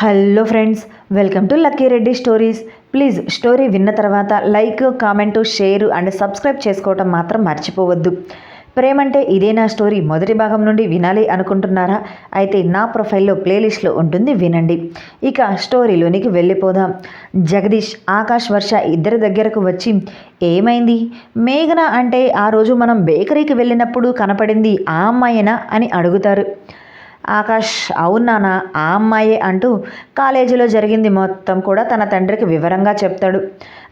Hello friends welcome to Lucky Reddy stories. Please story విన్న తర్వాత like comment share and subscribe చేసుకోవటం మాత్రం మర్చిపోవద్దు. ప్రేమంటే ఇదే నా స్టోరీ. మొదటి భాగం నుండి వినాలి అనుకుంటున్నారా? అయితే నా ప్రొఫైల్లో ప్లేలిస్ట్లో ఉంటుంది వినండి. ఇక స్టోరీలోనికి వెళ్ళిపోదాం. జగదీష్ ఆకాష్ వర్ష ఇద్దరి దగ్గరకు వచ్చి ఏమైంది? మేఘన అంటే ఆ రోజు మనం బేకరీకి వెళ్ళినప్పుడు కనపడింది ఆ అమ్మాయినా? అని అడుగుతారు. ఆకాష్ అవునానా ఆ అమ్మాయే అంటూ కాలేజీలో జరిగింది మొత్తం కూడా తన తండ్రికి వివరంగా చెప్తాడు.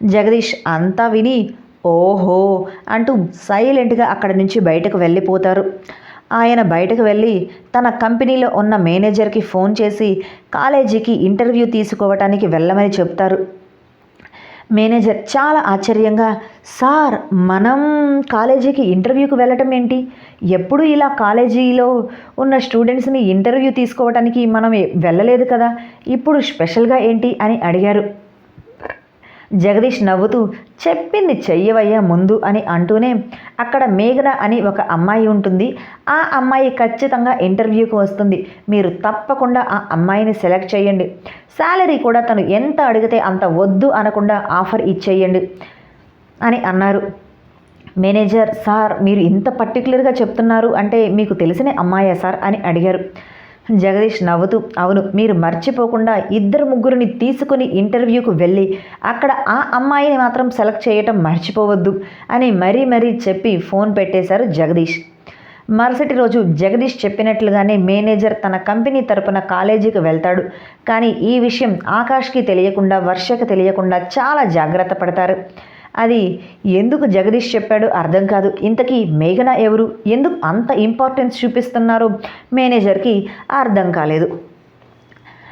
జగదీష్ అంతా విని ఓహో అంటూ సైలెంట్గా అక్కడి నుంచి బయటకు వెళ్ళిపోతారు. ఆయన బయటకు వెళ్ళి తన కంపెనీలో ఉన్న మేనేజర్కి ఫోన్ చేసి కాలేజీకి ఇంటర్వ్యూ తీసుకోవటానికి వెళ్ళమని చెప్తారు. మేనేజర్ చాలా ఆశ్చర్యంగా సార్ మనం కాలేజీకి ఇంటర్వ్యూకి వెళ్ళటం ఏంటి? ఎప్పుడు ఇలా కాలేజీలో ఉన్న స్టూడెంట్స్ని ఇంటర్వ్యూ తీసుకోవటానికి మనం వెళ్ళలేదు కదా? ఇప్పుడు స్పెషల్గా ఏంటి అని అడిగారు. జగదీష్ నవ్వుతూ చెప్పింది చెయ్యవయ్యా ముందు అని అంటూనే అక్కడ మేఘన అని ఒక అమ్మాయి ఉంటుంది. ఆ అమ్మాయి ఖచ్చితంగా ఇంటర్వ్యూకి వస్తుంది. మీరు తప్పకుండా ఆ అమ్మాయిని సెలెక్ట్ చేయండి. శాలరీ కూడా తను ఎంత అడిగితే అంత వద్దు అనకుండా ఆఫర్ ఇచ్చేయండి. అని అన్నారు. మేనేజర్ సార్ మీరు ఇంత పర్టికులర్గా చెప్తున్నారు అంటే మీకు తెలిసిన అమ్మాయా సార్? అని అడిగారు. జగదీష్ నవ్వుతూ అవును మీరు మర్చిపోకుండా ఇద్దరు ముగ్గురిని తీసుకుని ఇంటర్వ్యూకు వెళ్ళి అక్కడ ఆ అమ్మాయిని మాత్రం సెలెక్ట్ చేయటం మర్చిపోవద్దు అని మరీ మరీ చెప్పి ఫోన్ పెట్టేశారు జగదీష్. మరుసటి రోజు జగదీష్ చెప్పినట్లుగానే మేనేజర్ తన కంపెనీ తరపున కాలేజీకి వెళ్తాడు. కానీ ఈ విషయం ఆకాష్కి తెలియకుండా వర్షకి తెలియకుండా చాలా జాగ్రత్త పడతారు. అది ఎందుకు జగదీష్ చెప్పాడు అర్థం కాదు. ఇంతకీ మేఘన ఎవరు? ఎందుకు అంత ఇంపార్టెన్స్ చూపిస్తున్నారు మేనేజర్కి అర్థం కాలేదు.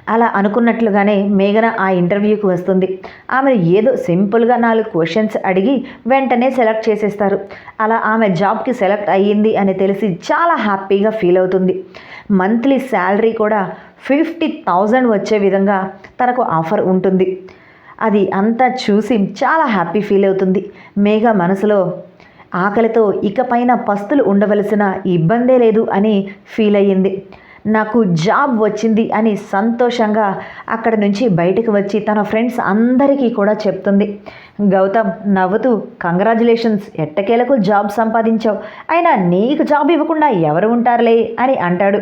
అలా అనుకున్నట్లుగానే మేఘన ఆ ఇంటర్వ్యూకి వస్తుంది. ఆమెను ఏదో సింపుల్గా నాలుగు క్వశ్చన్స్ అడిగి వెంటనే సెలెక్ట్ చేసేస్తారు. అలా ఆమె జాబ్కి సెలెక్ట్ అయ్యింది అని తెలిసి చాలా హ్యాపీగా ఫీల్ అవుతుంది. మంత్లీ శాలరీ కూడా ఫిఫ్టీ థౌజండ్ వచ్చే విధంగా తనకు ఆఫర్ ఉంటుంది. అది అంతా చూసి చాలా హ్యాపీ ఫీల్ అవుతుంది. మేఘ మనసులో ఆకలితో ఇకపైన పస్తులు ఉండవలసిన ఇబ్బందే లేదు అని ఫీల్ అయ్యింది. నాకు జాబ్ వచ్చింది అని సంతోషంగా అక్కడ నుంచి బయటకు వచ్చి తన ఫ్రెండ్స్ అందరికీ కూడా చెప్తుంది. గౌతమ్ నవ్వుతూ కంగ్రాచులేషన్స్ ఎట్టకేలకు జాబ్ సంపాదించావు? అయినా నీకు జాబ్ ఇవ్వకుండా ఎవరు ఉంటారులే? అని అంటాడు.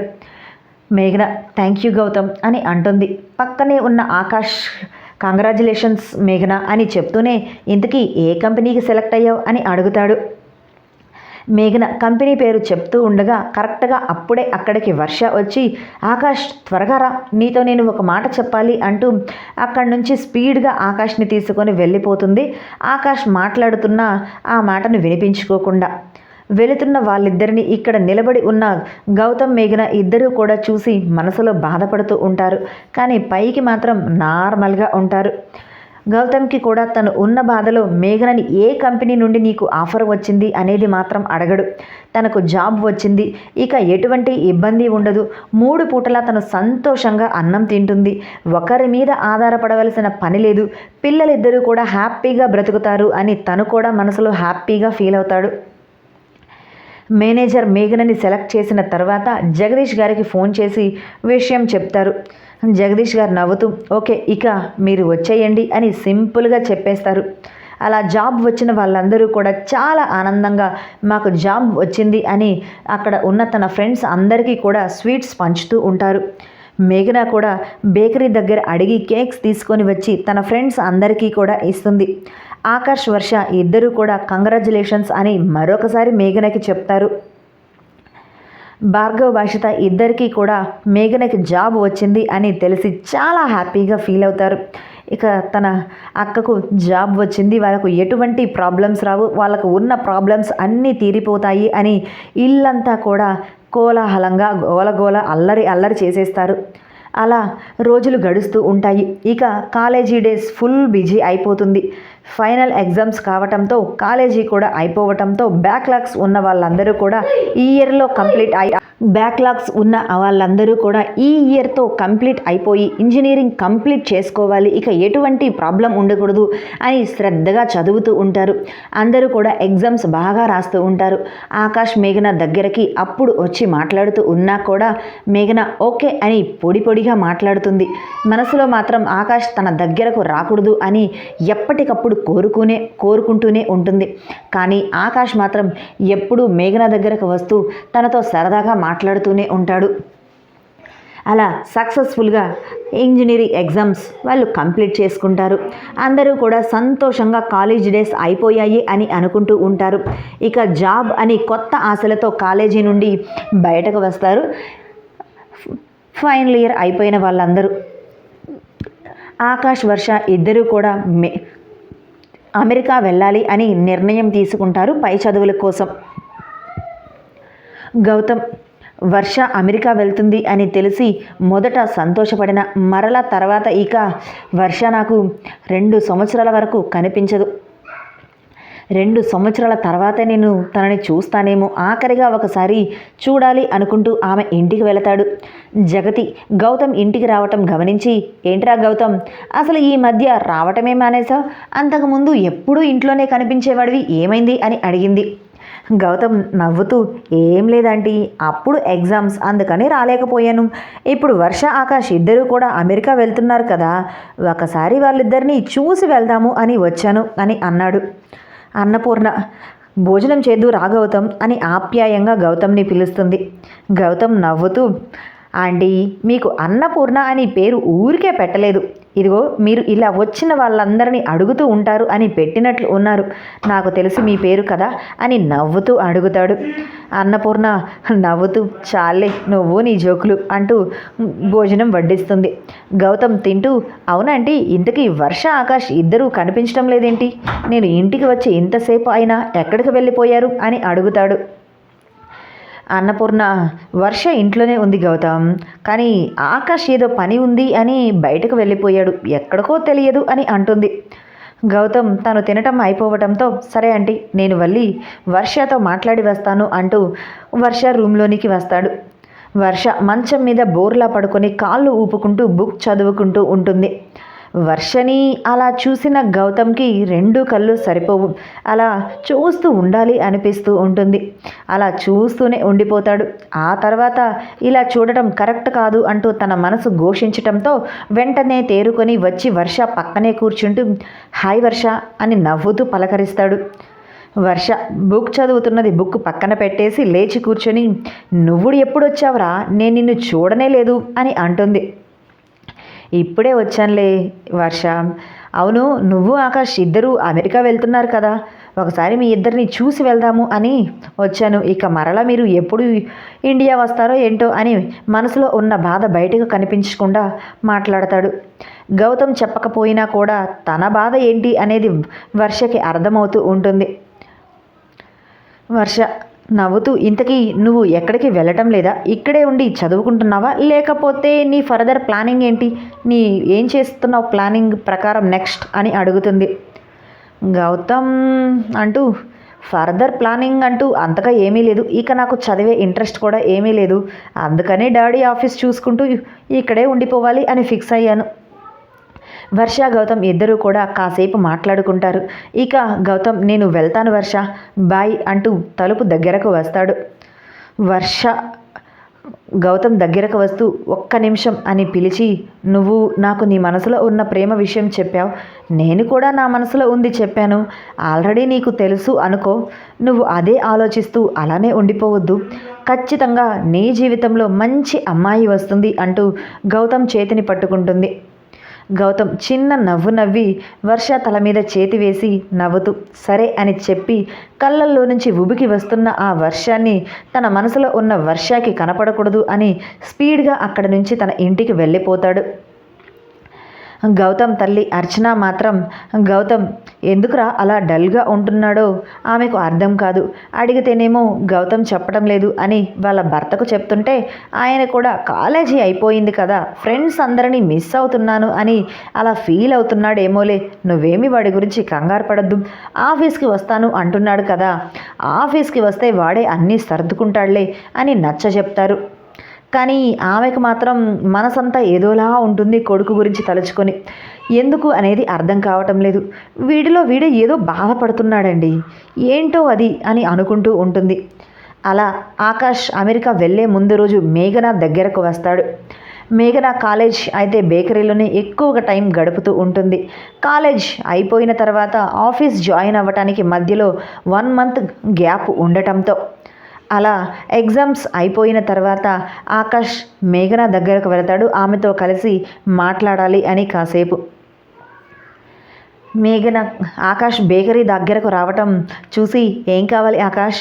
మేఘన థ్యాంక్ యూ గౌతమ్ అని అంటుంది. పక్కనే ఉన్న ఆకాష్ కంగ్రాచులేషన్స్ మేఘన అని చెప్తూనే ఇంతకీ ఏ కంపెనీకి సెలెక్ట్ అయ్యావు? అని అడుగుతాడు. మేఘన కంపెనీ పేరు చెప్తూ ఉండగా కరెక్ట్గా అప్పుడే అక్కడికి వర్ష వచ్చి ఆకాష్ త్వరగా రా నీతో నేను ఒక మాట చెప్పాలి అంటూ అక్కడి నుంచి స్పీడ్గా ఆకాష్ని తీసుకొని వెళ్ళిపోతుంది. ఆకాష్ మాట్లాడుతున్న ఆ మాటను వినిపించుకోకుండా వెళుతున్న వాళ్ళిద్దరిని ఇక్కడ నిలబడి ఉన్న గౌతమ్ మేఘన ఇద్దరూ కూడా చూసి మనసులో బాధపడుతూ ఉంటారు. కానీ పైకి మాత్రం నార్మల్గా ఉంటారు. గౌతమ్కి కూడా తను ఉన్న బాధలో మేఘనని ఏ కంపెనీ నుండి నీకు ఆఫర్ వచ్చింది అనేది మాత్రం అడగడు. తనకు జాబ్ వచ్చింది. ఇక ఎటువంటి ఇబ్బంది ఉండదు. మూడు పూటలా తను సంతోషంగా అన్నం తింటుంది. ఒకరి మీద ఆధారపడవలసిన పని లేదు. పిల్లలిద్దరూ కూడా హ్యాపీగా బ్రతుకుతారు అని తను కూడా మనసులో హ్యాపీగా ఫీల్ అవుతాడు. మేనేజర్ మేఘనని సెలెక్ట్ చేసిన తర్వాత జగదీష్ గారికి ఫోన్ చేసి విషయం చెప్తారు. జగదీష్ గారు నవ్వుతూ ఓకే ఇక మీరు వచ్చేయండి అని సింపుల్గా చెప్పేస్తారు. అలా జాబ్ వచ్చిన వాళ్ళందరూ కూడా చాలా ఆనందంగా మాకు జాబ్ వచ్చింది అని అక్కడ ఉన్న తన ఫ్రెండ్స్ అందరికీ కూడా స్వీట్స్ పంచుతూ ఉంటారు. మేఘన కూడా బేకరీ దగ్గర అడిగి కేక్స్ తీసుకొని వచ్చి తన ఫ్రెండ్స్ అందరికీ కూడా ఇస్తుంది. ఆకాష్ వర్ష ఇద్దరూ కూడా కంగ్రాచులేషన్స్ అని మరొకసారి మేఘనకి చెప్తారు. భార్గవ్ భాషిత ఇద్దరికీ కూడా మేఘనకి జాబ్ వచ్చింది అని తెలిసి చాలా హ్యాపీగా ఫీల్ అవుతారు. ఇక తన అక్కకు జాబ్ వచ్చింది వాళ్ళకు ఎటువంటి ప్రాబ్లమ్స్ రావు వాళ్ళకు ఉన్న ప్రాబ్లమ్స్ అన్నీ తీరిపోతాయి అని ఇల్లంతా కూడా కోలాహలంగా గోలగోల అల్లరి అల్లరి చేసేస్తారు. అలా రోజులు గడుస్తూ ఉంటాయి. ఇక కాలేజీ డేస్ ఫుల్ బిజీ అయిపోతుంది. ఫైనల్ ఎగ్జామ్స్ కావటంతో కాలేజీ కూడా అయిపోవటంతో బ్యాక్లాగ్స్ ఉన్న వాళ్ళందరూ కూడా ఈ ఇయర్లో కంప్లీట్ అయి బ్యాక్లాగ్స్ ఉన్న వాళ్ళందరూ కూడా ఈ ఇయర్తో కంప్లీట్ అయిపోయి ఇంజనీరింగ్ కంప్లీట్ చేసుకోవాలి ఇక ఎటువంటి ప్రాబ్లం ఉండకూడదు అని శ్రద్ధగా చదువుతూ ఉంటారు. అందరూ కూడా ఎగ్జామ్స్ బాగా రాస్తూ ఉంటారు. ఆకాష్ మేఘన దగ్గరకి అప్పుడు వచ్చి మాట్లాడుతూ ఉన్నా కూడా మేఘన ఓకే అని పొడి పొడిగా మాట్లాడుతుంది. మనసులో మాత్రం ఆకాష్ తన దగ్గరకు రాకూడదు అని ఎప్పటికప్పుడు కోరుకునే కోరుకుంటూనే ఉంటుంది. కానీ ఆకాష్ మాత్రం ఎప్పుడూ మేఘన దగ్గరకు వస్తూ తనతో సరదాగా మాట్లాడుతూనే ఉంటాడు. అలా సక్సెస్ఫుల్గా ఇంజనీరింగ్ ఎగ్జామ్స్ వాళ్ళు కంప్లీట్ చేసుకుంటారు. అందరూ కూడా సంతోషంగా కాలేజ్ డేస్ అయిపోయాయి అని అనుకుంటూ ఉంటారు. ఇక జాబ్ అని కొత్త ఆశలతో కాలేజీ నుండి బయటకు వస్తారు. ఫైనల్ ఇయర్ అయిపోయిన వాళ్ళందరూ. ఆకాష్ వర్ష ఇద్దరూ కూడా మే అమెరికా వెళ్ళాలి అని నిర్ణయం తీసుకుంటారు పై చదువుల కోసం. గౌతమ్ వర్ష అమెరికా వెళ్తుంది అని తెలిసి మొదట సంతోషపడిన మరల తర్వాత ఇక వర్ష నాకు రెండు సంవత్సరాల వరకు కనిపించదు. రెండు సంవత్సరాల తర్వాత నేను తనని చూస్తానేమో. ఆఖరిగా ఒకసారి చూడాలి అనుకుంటూ ఆమె ఇంటికి వెళతాడు. జగతి గౌతమ్ ఇంటికి రావటం గమనించి ఏంట్రా గౌతమ్ అసలు ఈ మధ్య రావటమే మానేశావు అంతకుముందు ఎప్పుడూ ఇంట్లోనే కనిపించేవాడివి ఏమైంది? అని అడిగింది. గౌతమ్ నవ్వుతూ ఏం లేదండి అప్పుడు ఎగ్జామ్స్ అందుకని రాలేకపోయాను. ఇప్పుడు వర్ష ఆకాష్ ఇద్దరూ కూడా అమెరికా వెళ్తున్నారు కదా. ఒకసారి వాళ్ళిద్దరినీ చూసి వెళ్దాము అని వచ్చాను అని అన్నాడు. అన్నపూర్ణ భోజనం చేద్దు రా గౌతమ్ అని ఆప్యాయంగా గౌతమ్ని పిలుస్తుంది. గౌతమ్ నవ్వుతూ ఆంటీ మీకు అన్నపూర్ణ అని పేరు ఊరికే పెట్టలేదు. ఇదిగో మీరు ఇలా వచ్చిన వాళ్ళందరినీ అడుగుతూ ఉంటారు అని పెట్టినట్లు ఉన్నారు. నాకు తెలిసి మీ పేరు కదా అని నవ్వుతూ అడుగుతాడు. అన్నపూర్ణ నవ్వుతూ చాలే నువ్వు నీ జోకులు అంటూ భోజనం వడ్డిస్తుంది. గౌతమ్ తింటూ అవునంటీ ఇంతకీ వర్ష ఆకాష్ ఇద్దరూ కనిపించడం లేదేంటి? నేను ఇంటికి వచ్చి ఇంతసేపు అయినా ఎక్కడికి వెళ్ళిపోయారు అని అడుగుతాడు. అన్నపూర్ణ వర్ష ఇంట్లోనే ఉంది గౌతమ్. కానీ ఆకాష్ ఏదో పని ఉంది అని బయటకు వెళ్ళిపోయాడు. ఎక్కడికో తెలియదు అని అంటుంది. గౌతమ్ తను తినటం అయిపోవటంతో సరే ఆంటీ నేను వెళ్ళి వర్షతో మాట్లాడి వస్తాను అంటూ వర్ష రూమ్లోనికి వస్తాడు. వర్ష మంచం మీద బోర్లా పడుకొని కాళ్ళు ఊపుకుంటూ బుక్ చదువుకుంటూ ఉంటుంది. వర్షని అలా చూసిన గౌతమ్కి రెండు కళ్ళు సరిపోవు. అలా చూస్తూ ఉండాలి అనిపిస్తూ ఉంటుంది. అలా చూస్తూనే ఉండిపోతాడు. ఆ తర్వాత ఇలా చూడటం కరెక్ట్ కాదు అంటూ తన మనసు ఘోషించటంతో వెంటనే తేరుకొని వచ్చి వర్ష పక్కనే కూర్చుంటూ హాయ్ వర్ష అని నవ్వుతూ పలకరిస్తాడు. వర్ష బుక్ చదువుతున్నది బుక్ పక్కన పెట్టేసి లేచి కూర్చొని నువ్వుడు ఎప్పుడు వచ్చావురా నేను నిన్ను చూడనే లేదు అని అంటుంది. ఇప్పుడే వచ్చానులే వర్ష. అవును నువ్వు ఆకాష్ ఇద్దరూ అమెరికా వెళ్తున్నారు కదా. ఒకసారి మీ ఇద్దరిని చూసి వెళ్దాము అని వచ్చాను. ఇక మరలా మీరు ఎప్పుడు ఇండియా వస్తారో ఏంటో అని మనసులో ఉన్న బాధ బయటకు కనిపించకుండా మాట్లాడతాడు. గౌతమ్ చెప్పకపోయినా కూడా తన బాధ ఏంటి అనేది వర్షకి అర్థమవుతూ ఉంటుంది. వర్ష నవ్వుతూ ఇంతకీ నువ్వు ఎక్కడికి వెళ్ళటం లేదా? ఇక్కడే ఉండి చదువుకుంటున్నావా? లేకపోతే నీ ఫర్దర్ ప్లానింగ్ ఏంటి? నీ ఏం చేస్తున్నావు ప్లానింగ్ ప్రకారం నెక్స్ట్? అని అడుగుతుంది. గౌతమ్ అంటూ ఫర్దర్ ప్లానింగ్ అంటూ అంతగా ఏమీ లేదు. ఇక నాకు చదివే ఇంట్రెస్ట్ కూడా ఏమీ లేదు. అందుకనే డాడీ ఆఫీస్ చూసుకుంటూ ఇక్కడే ఉండిపోవాలి అని ఫిక్స్ అయ్యాను. వర్ష గౌతమ్ ఇద్దరూ కూడా కాసేపు మాట్లాడుకుంటారు. ఇక గౌతమ్ నేను వెళ్తాను వర్ష బాయ్ అంటూ తలుపు దగ్గరకు వస్తాడు. వర్ష గౌతమ్ దగ్గరకు వస్తూ ఒక్క నిమిషం అని పిలిచి నువ్వు నాకు నీ మనసులో ఉన్న ప్రేమ విషయం చెప్పావు. నేను కూడా నా మనసులో ఉంది చెప్పాను. ఆల్రెడీ నీకు తెలుసు అనుకో. నువ్వు అదే ఆలోచిస్తూ అలానే ఉండిపోవద్దు. ఖచ్చితంగా నీ జీవితంలో మంచి అమ్మాయి వస్తుంది అంటూ గౌతమ్ చేతిని పట్టుకుంటుంది. గౌతమ్ చిన్న నవ్వు నవ్వి వర్ష తల మీద చేతి వేసి నవ్వుతూ సరే అని చెప్పి కళ్ళల్లో నుంచి ఉబికి వస్తున్న ఆ వర్షాన్ని తన మనసులో ఉన్న వర్షాకి కనపడకూడదు అని స్పీడ్గా అక్కడి నుంచి తన ఇంటికి వెళ్ళిపోతాడు. గౌతమ్ తల్లి అర్చన మాత్రం గౌతమ్ ఎందుకురా అలా డల్గా ఉంటున్నాడో? ఆమెకు అర్థం కాదు. అడిగితేనేమో గౌతమ్ చెప్పడం లేదు అని వాళ్ళ భర్తకు చెప్తుంటే ఆయన కూడా కాలేజీ అయిపోయింది కదా ఫ్రెండ్స్ అందరినీ మిస్ అవుతున్నాను అని అలా ఫీల్ అవుతున్నాడేమోలే. నువ్వేమి వాడి గురించి కంగారు పడద్దు. ఆఫీస్కి వస్తాను అంటున్నాడు కదా. ఆఫీస్కి వస్తే వాడే అన్నీ సర్దుకుంటాడులే అని నచ్చ చెప్తారు కానీ ఆమెకు మాత్రం మనసంతా ఏదోలా ఉంటుంది కొడుకు గురించి తలుచుకొని. ఎందుకు అనేది అర్థం కావటం లేదు. వీడిలో వీడే ఏదో బాధపడుతున్నాడండి. ఏంటో అది అని అనుకుంటూ ఉంటుంది. అలా ఆకాష్ అమెరికా వెళ్ళే ముందు రోజు మేఘన దగ్గరకు వస్తాడు. మేఘన కాలేజ్ అయితే బేకరీలోనే ఎక్కువగా టైం గడుపుతూ ఉంటుంది. కాలేజ్ అయిపోయిన తర్వాత ఆఫీస్ జాయిన్ అవ్వటానికి మధ్యలో వన్ మంత్ గ్యాప్ ఉండటంతో అలా ఎగ్జామ్స్ అయిపోయిన తర్వాత ఆకాష్ మేఘన దగ్గరకు వెళతాడు. ఆమెతో కలిసి మాట్లాడాలి అని కాసేపు. మేఘన ఆకాష్ బేకరీ దగ్గరకు రావటం చూసి ఏం కావాలి ఆకాష్?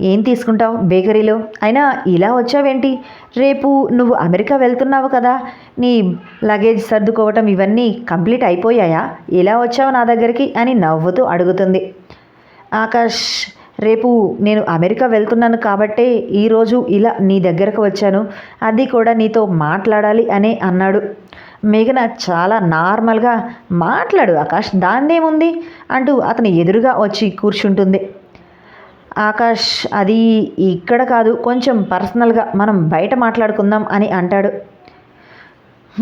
ఏం తీసుకుంటావు బేకరీలో? అయినా ఇలా వచ్చావేంటి? రేపు నువ్వు అమెరికా వెళ్తున్నావు కదా. నీ లగేజ్ సర్దుకోవటం ఇవన్నీ కంప్లీట్ అయిపోయాయా? ఇలా వచ్చావు నా దగ్గరికి? అని నవ్వుతూ అడుగుతుంది. ఆకాష్ రేపు నేను అమెరికా వెళ్తున్నాను కాబట్టే ఈరోజు ఇలా నీ దగ్గరకు వచ్చాను. అది కూడా నీతో మాట్లాడాలి అనే అన్నాడు. మేఘన చాలా నార్మల్గా మాట్లాడు ఆకాష్ దాన్నేముంది? అంటూ అతని ఎదురుగా వచ్చి కూర్చుంటుంది. ఆకాష్ అది ఇక్కడ కాదు కొంచెం పర్సనల్గా మనం బయట మాట్లాడుకుందాం అని అంటాడు.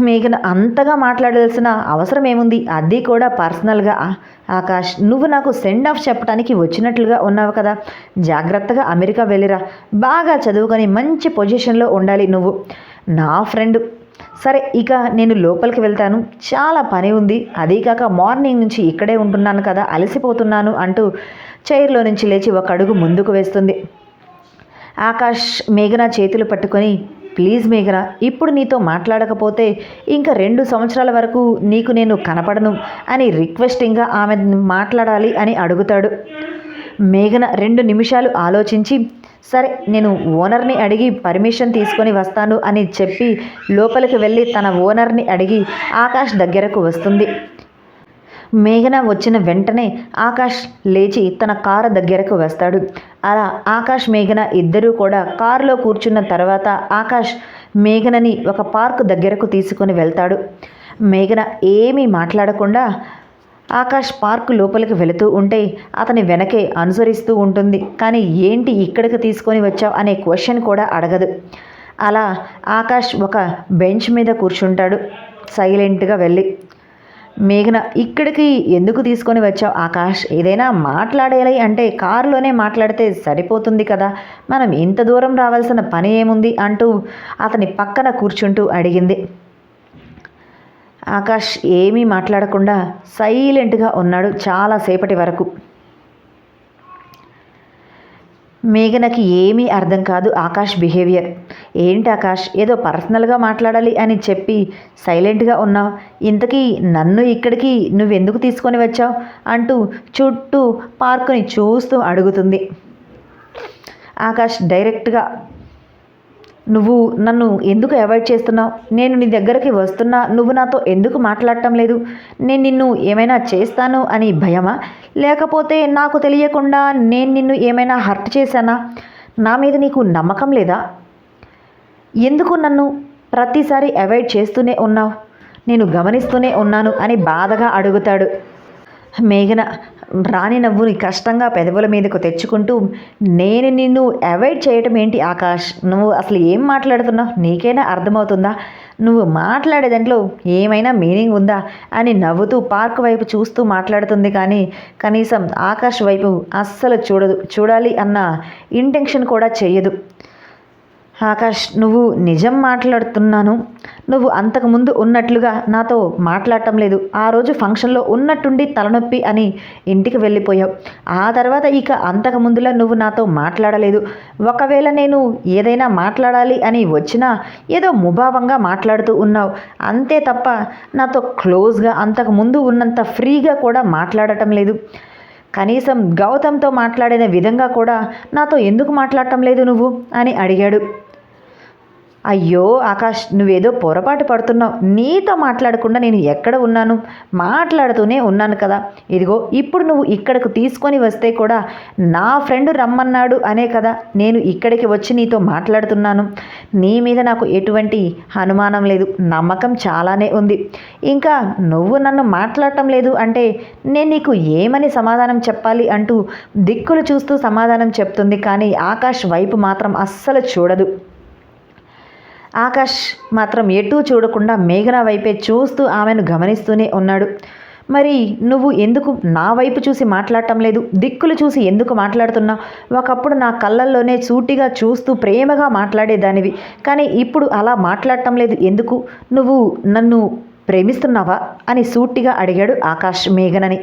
మేఘన అంతగా మాట్లాడాల్సిన అవసరం ఏముంది అది కూడా పర్సనల్గా. ఆకాష్ నువ్వు నాకు సెండ్ ఆఫ్ చెప్పడానికి వచ్చినట్లుగా ఉన్నావు కదా. జాగ్రత్తగా అమెరికా వెళ్ళిరా. బాగా చదువుకొని మంచి పొజిషన్లో ఉండాలి నువ్వు. నా ఫ్రెండ్. సరే ఇక నేను లోపలికి వెళ్తాను. చాలా పని ఉంది. అదీ కాక మార్నింగ్ నుంచి ఇక్కడే ఉంటున్నాను కదా అలసిపోతున్నాను అంటూ చైర్లో నుంచి లేచి ఒక అడుగు ముందుకు వేస్తుంది. ఆకాష్ మేఘన చేతులు పట్టుకొని ప్లీజ్ మేఘన ఇప్పుడు నీతో మాట్లాడకపోతే ఇంకా రెండు సంవత్సరాల వరకు నీకు నేను కనపడను అని రిక్వెస్టింగ్గా ఆమె మాట్లాడాలి అని అడుగుతాడు. మేఘన రెండు నిమిషాలు ఆలోచించి సరే నేను ఓనర్ని అడిగి పర్మిషన్ తీసుకొని వస్తాను అని చెప్పి లోపలికి వెళ్ళి తన ఓనర్ని అడిగి ఆకాష్ దగ్గరకు వస్తుంది. మేఘన వచ్చిన వెంటనే ఆకాష్ లేచి తన కారు దగ్గరకు వస్తాడు. అలా ఆకాష్ మేఘన ఇద్దరూ కూడా కారులో కూర్చున్న తర్వాత ఆకాష్ మేఘనని ఒక పార్క్ దగ్గరకు తీసుకొని వెళ్తాడు. మేఘన ఏమీ మాట్లాడకుండా ఆకాష్ పార్కు లోపలికి వెళుతూ ఉంటే అతని వెనకే అనుసరిస్తూ ఉంటుంది. కానీ ఏంటి ఇక్కడికి తీసుకొని వచ్చావు అనే క్వశ్చన్ కూడా అడగదు. అలా ఆకాష్ ఒక బెంచ్ మీద కూర్చుంటాడు. సైలెంట్గా వెళ్ళి మేఘన ఇక్కడికి ఎందుకు తీసుకొని వచ్చావు? ఆకాష్ ఏదైనా మాట్లాడేయాలి అంటే కారులోనే మాట్లాడితే సరిపోతుంది కదా. మనం ఇంత దూరం రావాల్సిన పని ఏముంది అంటూ అతని పక్కన కూర్చుంటూ అడిగింది. ఆకాష్ ఏమీ మాట్లాడకుండా సైలెంట్గా ఉన్నాడు చాలాసేపటి వరకు. మేఘనకి ఏమీ అర్థం కాదు ఆకాష్ బిహేవియర్. ఏంటి ఆకాష్? ఏదో పర్సనల్గా మాట్లాడాలి అని చెప్పి సైలెంట్గా ఉన్నావు. ఇంతకీ నన్ను ఇక్కడికి నువ్వెందుకు తీసుకొని వచ్చావు? అంటూ చుట్టూ పార్కుని చూస్తూ అడుగుతుంది. ఆకాష్ డైరెక్ట్గా నువ్వు నన్ను ఎందుకు అవాయిడ్ చేస్తున్నావు? నేను నీ దగ్గరికి వస్తున్నా నువ్వు నాతో ఎందుకు మాట్లాడటం లేదు? నేను నిన్ను ఏమైనా చేస్తాను అని భయమా? లేకపోతే నాకు తెలియకుండా నేను నిన్ను ఏమైనా హర్ట్ చేశానా? నా మీద నీకు నమ్మకం లేదా? ఎందుకు నన్ను ప్రతిసారి అవాయిడ్ చేస్తూనే ఉన్నావు? నేను గమనిస్తూనే ఉన్నాను అని బాధగా అడుగుతాడు. మేఘన రాని నవ్వుని కష్టంగా పెదవుల మీదకు తెచ్చుకుంటూ నేను నిన్ను అవాయిడ్ చేయటం ఏంటి ఆకాష్? నువ్వు అసలు ఏం మాట్లాడుతున్నావు? నీకైనా అర్థమవుతుందా? నువ్వు మాట్లాడే దాంట్లో ఏమైనా మీనింగ్ ఉందా? అని నవ్వుతూ పార్క్ వైపు చూస్తూ మాట్లాడుతుంది కానీ కనీసం ఆకాష్ వైపు అస్సలు చూడదు చూడాలి అన్న ఇంటెన్షన్ కూడా చేయదు ఆకాష్ నువ్వు నిజం మాట్లాడుతున్నాను. నువ్వు అంతకుముందు ఉన్నట్లుగా నాతో మాట్లాడటం లేదు. ఆ రోజు ఫంక్షన్లో ఉన్నట్టుండి తలనొప్పి అని ఇంటికి వెళ్ళిపోయావు. ఆ తర్వాత ఇక అంతకుముందులా నువ్వు నాతో మాట్లాడలేదు. ఒకవేళ నేను ఏదైనా మాట్లాడాలి అని వచ్చినా ఏదో ముభావంగా మాట్లాడుతూ ఉన్నావు. అంతే తప్ప నాతో క్లోజ్గా అంతకుముందు ఉన్నంత ఫ్రీగా కూడా మాట్లాడటం లేదు. కనీసం గౌతమ్తో మాట్లాడిన విధంగా కూడా నాతో ఎందుకు మాట్లాడటం లేదు నువ్వు? అని అడిగాడు. అయ్యో ఆకాష్ నువ్వేదో పొరపాటు పడుతున్నావు. నీతో మాట్లాడకుండా నేను ఎక్కడ ఉన్నాను? మాట్లాడుతూనే ఉన్నాను కదా. ఇదిగో ఇప్పుడు నువ్వు ఇక్కడకు తీసుకొని వస్తే కూడా నా ఫ్రెండ్ రమ్మన్నాడు అనే కదా. నేను ఇక్కడికి వచ్చి నీతో మాట్లాడుతున్నాను. నీ మీద నాకు ఎటువంటి అనుమానం లేదు. నమ్మకం చాలానే ఉంది. ఇంకా నువ్వు నన్ను మాట్లాడటం లేదు అంటే నేను నీకు ఏమని సమాధానం చెప్పాలి అంటూ దిక్కులు చూస్తూ సమాధానం చెప్తుంది. కానీ ఆకాష్ వైపు మాత్రం అస్సలు చూడదు. ఆకాష్ మాత్రం ఎటూ చూడకుండా మేఘన వైపే చూస్తూ ఆమెను గమనిస్తూనే ఉన్నాడు. మరి నువ్వు ఎందుకు నా వైపు చూసి మాట్లాడటం లేదు? దిక్కులు చూసి ఎందుకు మాట్లాడుతున్నావు ఒకప్పుడు నా కళ్ళల్లోనే సూటిగా చూస్తూ ప్రేమగా మాట్లాడేదానివి. కానీ ఇప్పుడు అలా మాట్లాడటం లేదు. ఎందుకు? నువ్వు నన్ను ప్రేమిస్తున్నావా? అని సూటిగా అడిగాడు ఆకాష్ మేఘనని.